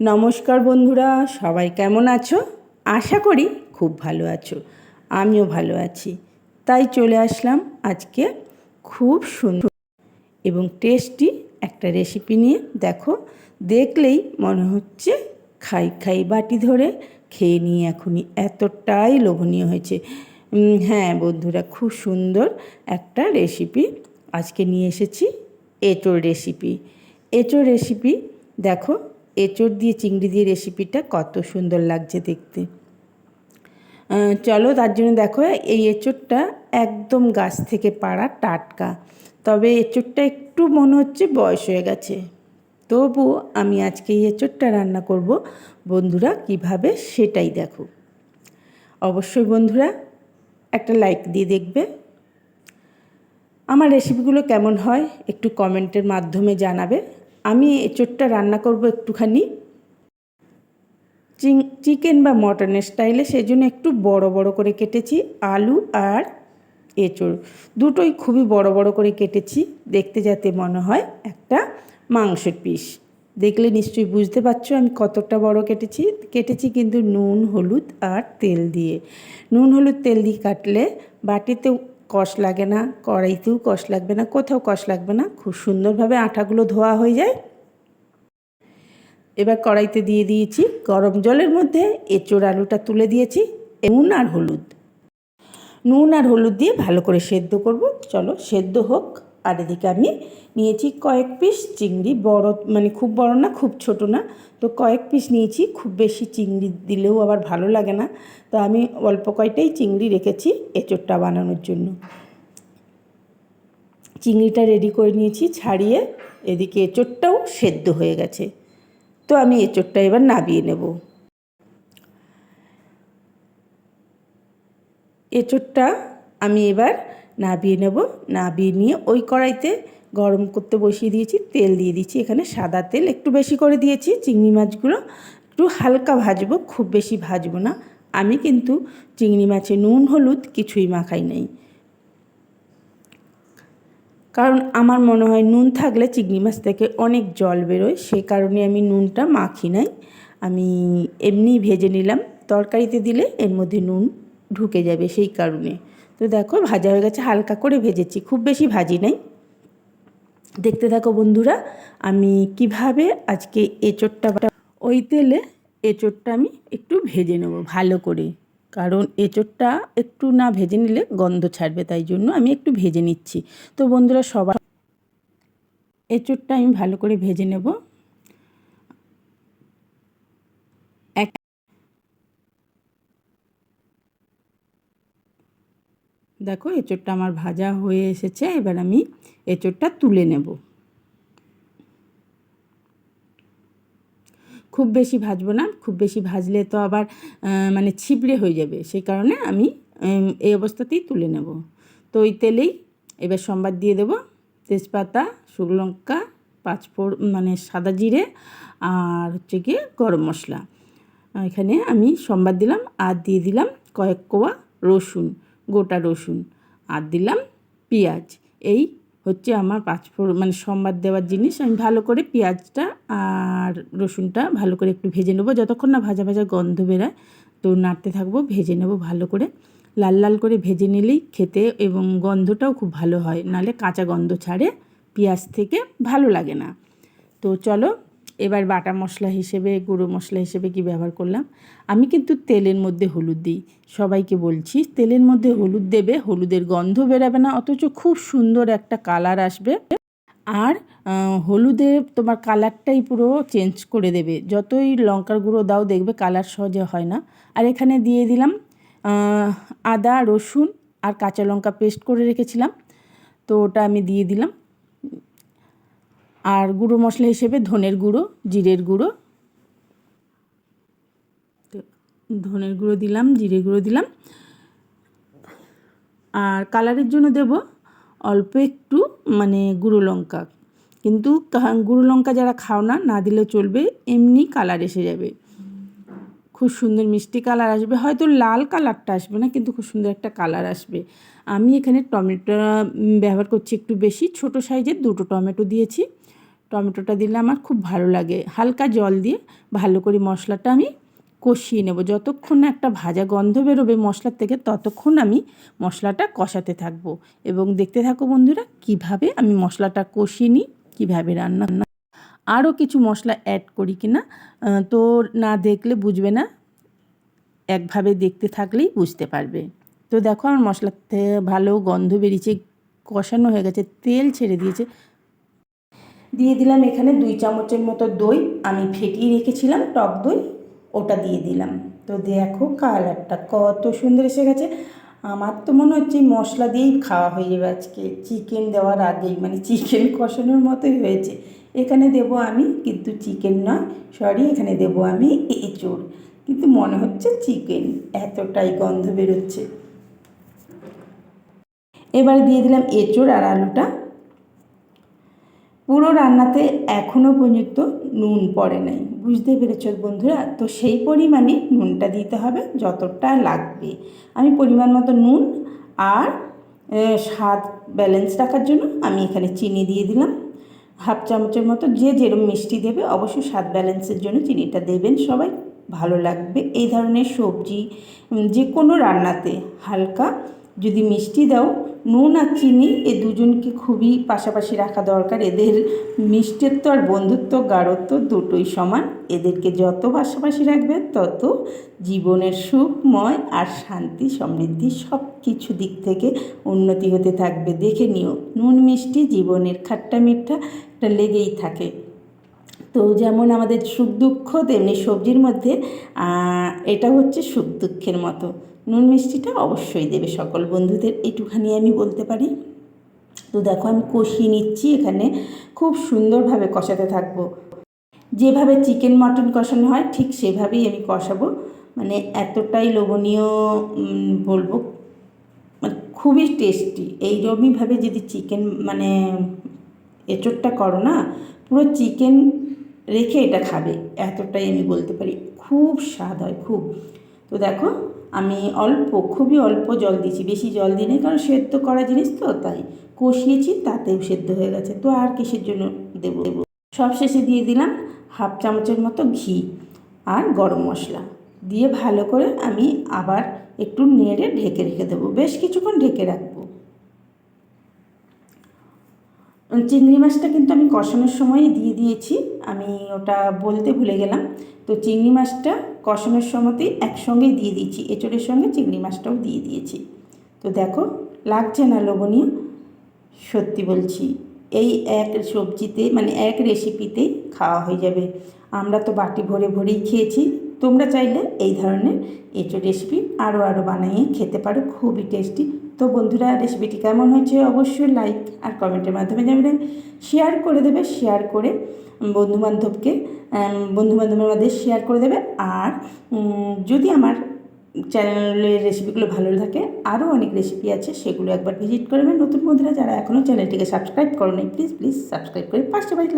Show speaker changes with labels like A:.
A: নমস্কার বন্ধুরা, সবাই কেমন আছো? আশা করি খুব ভালো আছো। আমিও ভালো আছি। তাই চলে আসলাম আজকে খুব সুন্দর এবং টেস্টি একটা রেসিপি নিয়ে। দেখো, দেখলেই মনে হচ্ছে খাই খাই বাটি ধরে খেয়ে নিয়ে এখনই। এতটাই লোভনীয় হয়েছে। হ্যাঁ বন্ধুরা, খুব সুন্দর একটা রেসিপি আজকে নিয়ে এসেছি। এঁচোড় রেসিপি। এঁচোড় রেসিপি, দেখো এঁচোড় দিয়ে চিংড়ি দিয়ে রেসিপিটা কত সুন্দর লাগছে দেখতে। চলো তার জন্য দেখো, এই এঁচোড়টা একদম গাছ থেকে পাড়া টাটকা। তবে এঁচোড়টা একটু মনে হচ্ছে বয়স হয়ে গেছে। তবু আমি আজকে এই এঁচোড়টা রান্না করব। বন্ধুরা, কীভাবে সেটাই দেখো। অবশ্যই বন্ধুরা, একটা লাইক দিয়ে দেখবে। আমার রেসিপিগুলো কেমন হয় একটু কমেন্টের মাধ্যমে জানাবে। আমি এঁচোড়টা রান্না করব একটুখানি। চিকেন বা মটনের স্টাইলে সেই জন্য একটু বড় বড় করে কেটেছি আলু আর এঁচোড়। দুটোই খুবই বড় বড় করে কেটেছি, দেখতে যাতে মনে হয় একটা মাংসের পিস। দেখলে নিশ্চয়ই বুঝতে পারছ আমি কতটা বড় কেটেছি। কেটেছি কিন্তু নুন, হলুদ আর তেল দিয়ে। নুন, হলুদ, তেল দিয়ে কাটলে বাটিতেও কষ লাগে না, কড়াইতেও কষ লাগবে না, কোথাও কষ লাগবে না, খুব সুন্দরভাবে আটাগুলো ধোয়া হয়ে যায়। এবার কড়াইতে দিয়ে দিয়েছি গরম জলের মধ্যে এঁচোড় আলুটা তুলে দিয়েছি, নুন আর হলুদ। নুন আর হলুদ দিয়ে ভালো করে সেদ্ধ করব। চলো সেদ্ধ হোক। আর এদিকে আমি নিয়েছি কয়েক পিস চিংড়ি, বড় মানে খুব বড় না, খুব ছোট না। তো কয়েক পিস নিয়েছি, খুব বেশি চিংড়ি দিলেও আবার ভালো লাগে না। তো আমি অল্প কয়টাই চিংড়ি রেখেছি এঁচোড়টা বানানোর জন্য। চিংড়িটা রেডি করে নিয়েছি, ছাড়িয়ে এদিকে এঁচোড়টাও সেদ্ধ হয়ে গেছে। তো আমি এঁচোড়টা এবার নাবিয়ে নেব। এঁচোড়টা আমি এবার নাবিয়ে নেব। নাবিয়ে নিয়ে ওই কড়াইতে গরম করতে বসিয়ে দিয়েছি। তেল দিয়ে দিচ্ছি এখানে সাদা তেল। একটু বেশি করে দিয়েছি চিংড়ি মাছগুলো। একটু হালকা ভাজবো, খুব বেশি ভাজবো না। আমি কিন্তু চিংড়ি মাছে নুন, হলুদ কিছুই মাখাই নাই। কারণ আমার মনে হয় নুন থাকলে চিংড়ি মাছ থেকে অনেক জল বেরোয়। সে কারণে আমি নুনটা মাখি নাই। আমি এমনি ভেজে নিলাম। তরকারিতে দিলে এর মধ্যে নুন ঢুকে যাবে সেই কারণে। তো দেখো, ভাজা হয়ে গেছে, হালকা করে ভেজেছি। খুব বেশি ভাজি নাই। দেখতে থাকো বন্ধুরা, আমি কীভাবে আজকে এঁচোড়টা ওই তেলে এঁচোড়টা আমি একটু ভেজে নেব ভালো করে। কারণ এঁচোড়টা একটু না ভেজে নিলে গন্ধ ছাড়বে, তাই জন্য আমি একটু ভেজে নিচ্ছি। তো বন্ধুরা, সবার এঁচোড়টা আমি ভালো করে ভেজে নেব। দেখো এঁচোড়টা আমার ভাজা হয়ে এসেছে, এবার আমি এঁচোড়টা তুলে নেব। খুব বেশি ভাজবো না, খুব বেশি ভাজলে তো আবার মানে ছিবড়ে হয়ে যাবে, সেই কারণে আমি এই অবস্থাতেই তুলে নেব। তো ওই তেলেই এবার সম্বাদ দিয়ে দেব, তেজপাতা, শুকনো লঙ্কা পাঁচফোড় মানে সাদা জিরে আর হচ্ছে গিয়ে গরম মশলা। এখানে আমি সম্বাদ দিলাম, আর দিয়ে দিলাম কয়েক কোয়া রসুন। গোটা রসুন আর দিলাম পেঁয়াজ। এই হচ্ছে আমার পাঁচ পাঁচফোড়ন মানে সম্বাদ দেওয়ার জিনিস। আমি ভালো করে পেঁয়াজটা আর রসুনটা ভালো করে একটু ভেজে নেব। যতক্ষণ না ভাজা ভাজা গন্ধ বেরায়, তো নাড়তে থাকব, ভেজে নেব ভালো করে। লাল লাল করে ভেজে নিলেই খেতে এবং গন্ধটাও খুব ভালো হয়। নালে কাঁচা গন্ধ ছাড়ে, পেঁয়াজ থেকে ভালো লাগে না। তো চলো এবার বাটা মশলা হিসেবে, গুঁড়ো মশলা হিসেবে কি ব্যবহার করলাম? আমি কিন্তু তেলের মধ্যে হলুদ দিই। সবাইকে বলছি, তেলের মধ্যে হলুদ দেবে, হলুদের গন্ধ বেরাবে না, অথচ খুব সুন্দর একটা কালার আসবে। আর হলুদে তোমার কালারটাই পুরো চেঞ্জ করে দেবে। যতই লঙ্কার গুঁড়ো দাও, দেখবে কালার সহজে হয় না। আর এখানে দিয়ে দিলাম আদা, রসুন আর কাঁচা লঙ্কা পেস্ট করে রেখেছিলাম। তো ওটা আমি দিয়ে দিলাম। আর গুঁড়ো মশলা হিসেবে ধনের গুঁড়ো, জিরের গুঁড়ো। ধনের গুঁড়ো দিলাম জিরে গুঁড়ো দিলাম। আর কালারের জন্য দেব অল্প একটু মানে গুঁড়ো লঙ্কা। কিন্তু গুঁড়ো লঙ্কা যারা খাও না না দিলে চলবে, এমনি কালার এসে যাবে। খুব সুন্দর মিষ্টি কালার আসবে। হয়তো লাল কালারটা আসবে না, কিন্তু খুব সুন্দর একটা কালার আসবে। আমি এখানে টমেটো ব্যবহার করছি একটু বেশি। ছোট সাইজের দুটো টমেটো দিয়েছি। টমেটোটা দিলে আমার খুব ভালো লাগে। হালকা জল দিয়ে ভালো করে মশলাটা আমি কষিয়ে নেব। যতক্ষণ না একটা ভাজা গন্ধ বেরোবে মশলার থেকে, ততক্ষণ আমি মশলাটা কষাতে থাকব। এবং দেখতে থাকো বন্ধুরা, কীভাবে আমি মশলাটা কষিয়ে নিই, কীভাবে রান্না আরও কিছু মশলা অ্যাড করি কি না তো না দেখলে বুঝবে না, একভাবে দেখতে থাকলেই বুঝতে পারবে। তো দেখো, আমার মশলার থেকে ভালো গন্ধ বেরিয়েছে, কষানো হয়ে গেছে, তেল ছেড়ে দিয়েছে। দিয়ে দিলাম এখানে দুই চামচের মতো দই। আমি ফেটিয়ে রেখেছিলাম, টক দই, ওটা দিয়ে দিলাম। তো দেখো কালারটা কত সুন্দর এসে গেছে। আমার তো মনে হচ্ছে মশলা দিয়েই খাওয়া হয়ে যাবে আজকে। চিকেন দেওয়ার আগেই মানে চিকেন কষানোর মতোই হয়েছে। এখানে দেব আমি, কিন্তু চিকেন নয়, সরি, এখানে দেব আমি এঁচড়। কিন্তু মনে হচ্ছে চিকেন, এতটাই গন্ধ বেরোচ্ছে। এবারে দিয়ে দিলাম এঁচড় আর আলুটা। পুরো রান্নাতে এখনও পর্যন্ত নুন পড়ে নাই। বুঝতে পেরেছ বন্ধুরা? তো সেই পরিমাণে নুনটা দিতে হবে যতটা লাগবে। আমি পরিমাণ মতো নুন আর স্বাদ ব্যালেন্স রাখার জন্য আমি এখানে চিনি দিয়ে দিলাম। হাফ চামচের মতো যে যেরম মিষ্টি দেবে অবশ্যই স্বাদ ব্যালেন্সের জন্য চিনিটা দেবেন সবাই। ভালো লাগবে। এই ধরনের সবজি যে কোনো রান্নাতে হালকা যদি মিষ্টি দাও নুন আর চিনি এ দুজনকে খুবই পাশাপাশি রাখা দরকার। এদের মিষ্টিত্ব আর বন্ধুত্ব, গাঢ়ত্ব দুটোই সমান। এদেরকে যত পাশাপাশি রাখবে, তত জীবনের সুখময় আর শান্তি সমৃদ্ধি সব কিছু দিক থেকে উন্নতি হতে থাকবে। দেখে নিও, নুন মিষ্টি জীবনের খাট্টা মিঠা এটা লেগেই থাকে। তো যেমন আমাদের সুখ দুঃখ, তেমনি সবজির মধ্যে এটা হচ্ছে সুখ দুঃখের মতো। নুন মিষ্টিটা অবশ্যই দেবে সকল বন্ধুদের। এইটুখানি আমি বলতে পারি। তো দেখো, আমি কষিয়ে নিচ্ছি এখানে। খুব সুন্দরভাবে কষাতে থাকব। যেভাবে চিকেন, মটন কষানো হয়, ঠিক সেভাবেই আমি কষাবো। মানে এতটাই লোভনীয় বলব। মানে খুবই টেস্টি। এইরকমইভাবে যদি চিকেন মানে এঁচোড়টা করো না, পুরো চিকেন রেখে এটা খাবে। এতটাই আমি বলতে পারি। খুব স্বাদ হয়, খুব। তো দেখো আমি অল্প খুবই অল্প জল দিয়েছি বেশি জল দিই নি, কারণ সেদ্ধ করা জিনিস তো তাই কষিয়েছি তাতেও সেদ্ধ হয়ে গেছে তো আর কিসের জন্য দেবো? দেবো সব শেষে দিয়ে দিলাম হাফ চামচের মতো ঘি আর গরম মশলা। দিয়ে ভালো করে আমি আবার একটু নেড়ে ঢেকে রেখে দেবো বেশ কিছুক্ষণ ঢেকে রাখব। চিংড়ি মাছটা কিন্তু আমি কষানোর সময়ই দিয়ে দিয়েছি আমি ওটা বলতে ভুলে গেলাম। তো চিংড়ি মাছটা কষানোর সময়তেই একসঙ্গেই দিয়ে দিয়েছি এঁচড়ের সঙ্গে চিংড়ি মাছটাও দিয়ে দিয়েছি। তো দেখো, লাগছে না লোভনীয়? সত্যি বলছি, এই এক সবজিতে মানে এক রেসিপিতেই খাওয়া হয়ে যাবে। আমরা তো বাটি ভরে ভরেই খেয়েছি, তোমরা চাইলে এই ধরনের এঁচড় রেসিপি আরও আরও বানিয়ে খেতে পারো, খুবই টেস্টি। তো বন্ধুরা রেসিপিটি কেমন হয়েছে অবশ্যই লাইক আর কমেন্টের মাধ্যমে জানাবেন। শেয়ার করে দেবে শেয়ার করে বন্ধুবান্ধবকে বন্ধুবান্ধবের মধ্যে শেয়ার করে দেবে। আর যদি আমার চ্যানেলের রেসিপিগুলো ভালো থাকে আরও অনেক রেসিপি আছে, সেগুলো একবার ভিজিট করবেন নতুন বন্ধুরা, যারা এখনও চ্যানেলটিকে সাবস্ক্রাইব করো প্লিজ প্লিজ সাবস্ক্রাইব করে পাশে বাড়ি